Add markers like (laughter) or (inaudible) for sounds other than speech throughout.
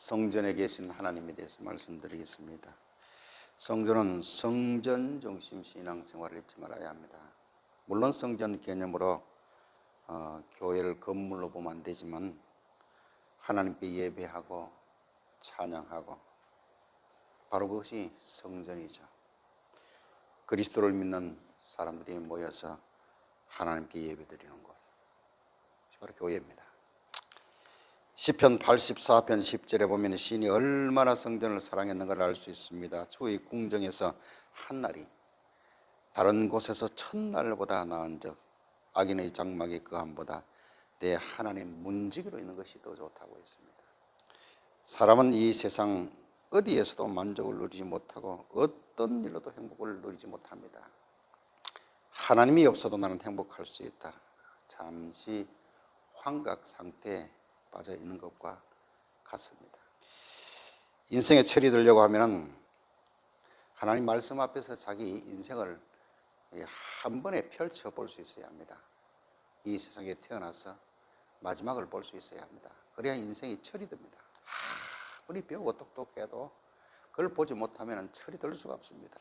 성전에 계신 하나님에 대해서 말씀드리겠습니다. 성전은 성전 중심 신앙생활을 잊지 말아야 합니다. 물론 성전 개념으로 어, 교회를 건물로 보면 안 되지만 하나님께 예배하고 찬양하고 바로 그것이 성전이죠. 그리스도를 믿는 사람들이 모여서 하나님께 예배드리는 곳. 바로 교회입니다. 시편 84편 10절에 보면 시인이 얼마나 성전을 사랑했는가를 알 수 있습니다. 주의 궁정에서 한 날이 다른 곳에서 첫날보다 나은 적 악인의 장막이 그함보다 내 하나님 문지기로 있는 것이 더 좋다고 했습니다. 사람은 이 세상 어디에서도 만족을 누리지 못하고 어떤 일로도 행복을 누리지 못합니다. 하나님이 없어도 나는 행복할 수 있다. 잠시 환각 상태에 빠져 있는 것과 같습니다. 인생에 철이 들려고 하면은 하나님 말씀 앞에서 자기 인생을 한 번에 펼쳐 볼 수 있어야 합니다. 이 세상에 태어나서 마지막을 볼 수 있어야 합니다. 그래야 인생이 철이 듭니다. 아무리 배우고 똑똑해도 그걸 보지 못하면 철이 들 수가 없습니다.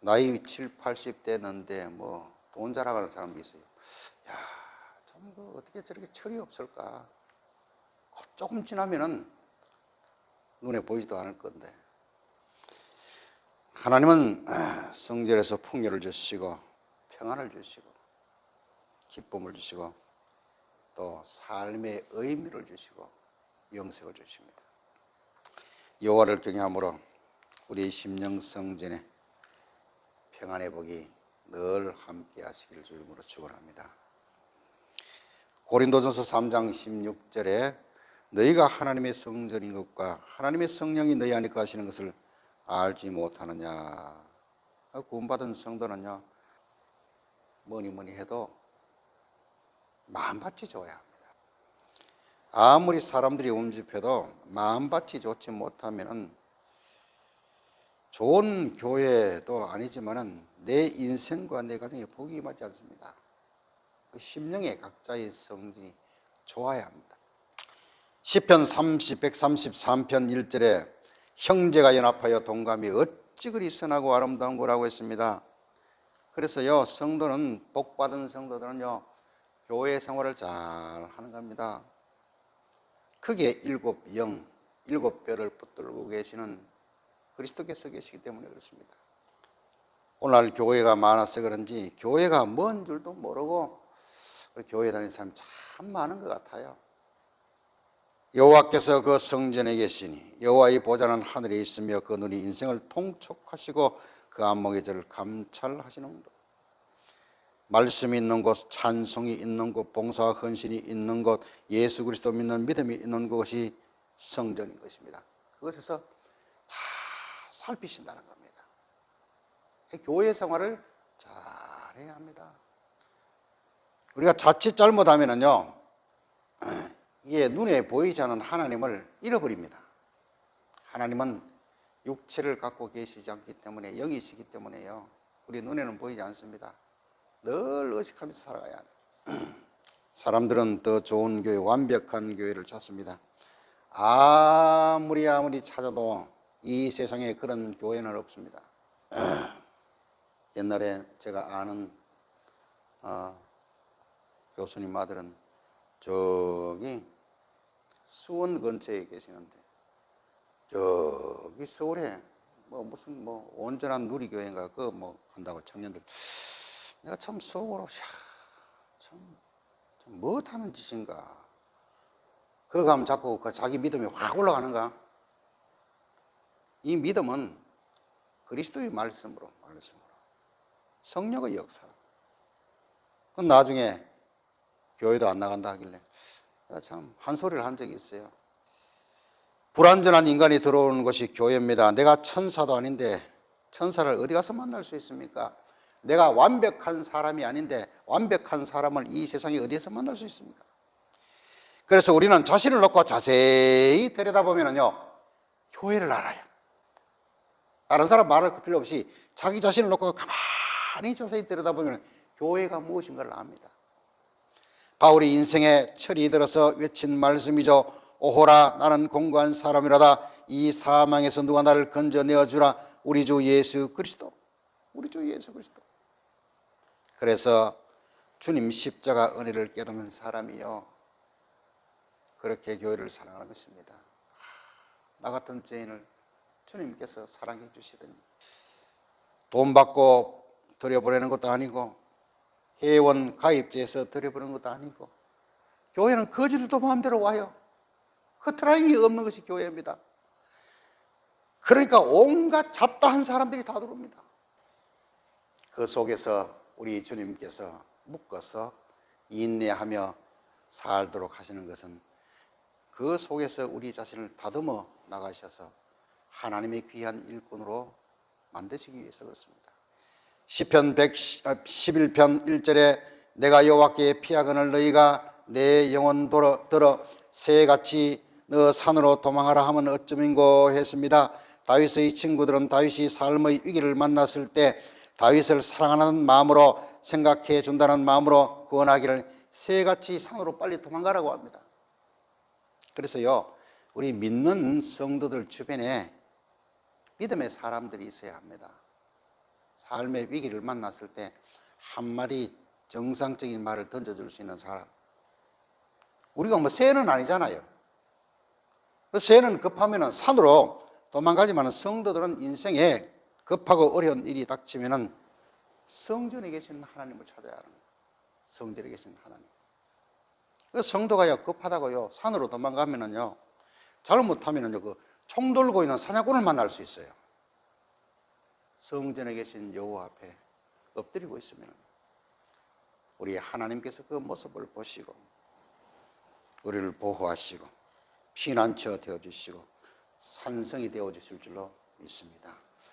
나이 7, 80 되는데 뭐 돈 자랑하는 사람도 있어요. 야, 참 어떻게 저렇게 철이 없을까? 조금 지나면은 눈에 보이지도 않을 건데 하나님은 성전에서 풍요를 주시고 평안을 주시고 기쁨을 주시고 또 삶의 의미를 주시고 영생을 주십니다. 여호와를 경외함으로 우리 심령 성전에 평안의 복이 늘 함께 하시기를 주님으로 축원합니다. 고린도전서 3장 16절에 너희가 하나님의 성전인 것과 하나님의 성령이 너희 안에 거하시는 것을 알지 못하느냐. 구원받은 성도는요, 뭐니 뭐니 해도 마음밭이 좋아야 합니다. 아무리 사람들이 움집해도 마음밭이 좋지 못하면은 좋은 교회도 아니지만은 내 인생과 내 가정에 복이 맞지 않습니다. 그 심령의 각자의 성질이 좋아야 합니다. 시편 30, 133편 1절에 형제가 연합하여 동감이 어찌 그리 선하고 아름다운 거라고 했습니다. 그래서요 성도는 복 받은 성도들은요 교회 생활을 잘 하는 겁니다. 크게 일곱 영, 일곱 뼈를 붙들고 계시는 그리스도께서 계시기 때문에 그렇습니다. 오늘 교회가 많아서 그런지 교회가 뭔 줄도 모르고 교회 다니는 사람 참 많은 것 같아요. 여호와께서 그 성전에 계시니 여호와의 보좌는 하늘에 있으며 그 눈이 인생을 통촉하시고 그 안목의 저를 감찰하시는다. 말씀이 있는 곳, 찬송이 있는 곳, 봉사와 헌신이 있는 곳, 예수 그리스도 믿는 믿음이 있는 곳이 성전인 것입니다. 그것에서 다 살피신다는 겁니다. 교회 생활을 잘해야 합니다. 우리가 자칫 잘못하면은요, 이게 눈에 보이지 않는 하나님을 잃어버립니다. 하나님은 육체를 갖고 계시지 않기 때문에 영이시기 때문에요. 우리 눈에는 보이지 않습니다. 늘 의식하면서 살아가야 해요. (clears throat) 사람들은 더 좋은 교회, 완벽한 교회를 찾습니다. 아무리 아무리 찾아도 이 세상에 그런 교회는 없습니다. (clears throat) 옛날에 제가 아는 어, 교수님 아들은 저기 수원 근처에 계시는데 저기 서울에 뭐 무슨 뭐 온전한 누리교회인가 그 뭐 간다고 청년들 내가 참 속으로 참, 참 못하는 짓인가? 그거 가면 자꾸 그 자기 믿음이 확 올라가는가? 이 믿음은 그리스도의 말씀으로 말씀으로 성령의 역사 그 나중에 교회도 안 나간다 하길래 참 한 소리를 한 적이 있어요. 불완전한 인간이 들어오는 것이 교회입니다. 내가 천사도 아닌데 천사를 어디 가서 만날 수 있습니까? 내가 완벽한 사람이 아닌데 완벽한 사람을 이 세상에 어디에서 만날 수 있습니까? 그래서 우리는 자신을 놓고 자세히 들여다보면요. 교회를 알아요. 다른 사람 말할 필요 없이 자기 자신을 놓고 가만히 자세히 들여다보면 교회가 무엇인가를 압니다. 바울이 인생에 철이 들어서 외친 말씀이죠. 오호라 나는 공고한 사람이라다. 이 사망에서 누가 나를 건져내어 주라. 우리 주 예수 그리스도. 우리 주 예수 그리스도. 그래서 주님 십자가 은혜를 깨닫는 사람이요. 그렇게 교회를 사랑하는 것입니다. 나 같은 죄인을 주님께서 사랑해 주시더니 돈 받고 들여보내는 것도 아니고 회원 가입제에서 들여보내는 것도 아니고 교회는 거지들도 마음대로 와요. 커트라인이 없는 것이 교회입니다. 그러니까 온갖 잡다한 사람들이 다 들어옵니다. 그 속에서 우리 주님께서 묶어서 인내하며 살도록 하시는 것은 그 속에서 우리 자신을 다듬어 나가셔서 하나님의 귀한 일꾼으로 만드시기 위해서 그렇습니다. 시편 111편 1절에 내가 여호와께 피하거늘 너희가 내 영혼 들어, 들어 새같이 너 산으로 도망하라 하면 어쩌민고 했습니다. 다윗의 친구들은 다윗이 삶의 위기를 만났을 때 다윗을 사랑하는 마음으로 생각해 준다는 마음으로 구원하기를 새같이 산으로 빨리 도망가라고 합니다. 그래서요, 우리 믿는 성도들 주변에 믿음의 사람들이 있어야 합니다. 삶의 위기를 만났을 때 한마디 정상적인 말을 던져줄 수 있는 사람. 우리가 뭐 새는 아니잖아요. 그 새는 급하면 산으로 도망가지만 성도들은 인생에 급하고 어려운 일이 닥치면 성전에 계신 하나님을 찾아야 하는 거예요. 성전에 계신 하나님. 그 성도가요 급하다고요 산으로 도망가면은요 잘못하면은요 그 총 돌고 있는 사냥꾼을 만날 수 있어요. 성전에 계신 여호와 앞에 엎드리고 있으면 우리 하나님께서 그 모습을 보시고 우리를 보호하시고 피난처 되어 주시고 산성이 되어 주실 줄로 믿습니다.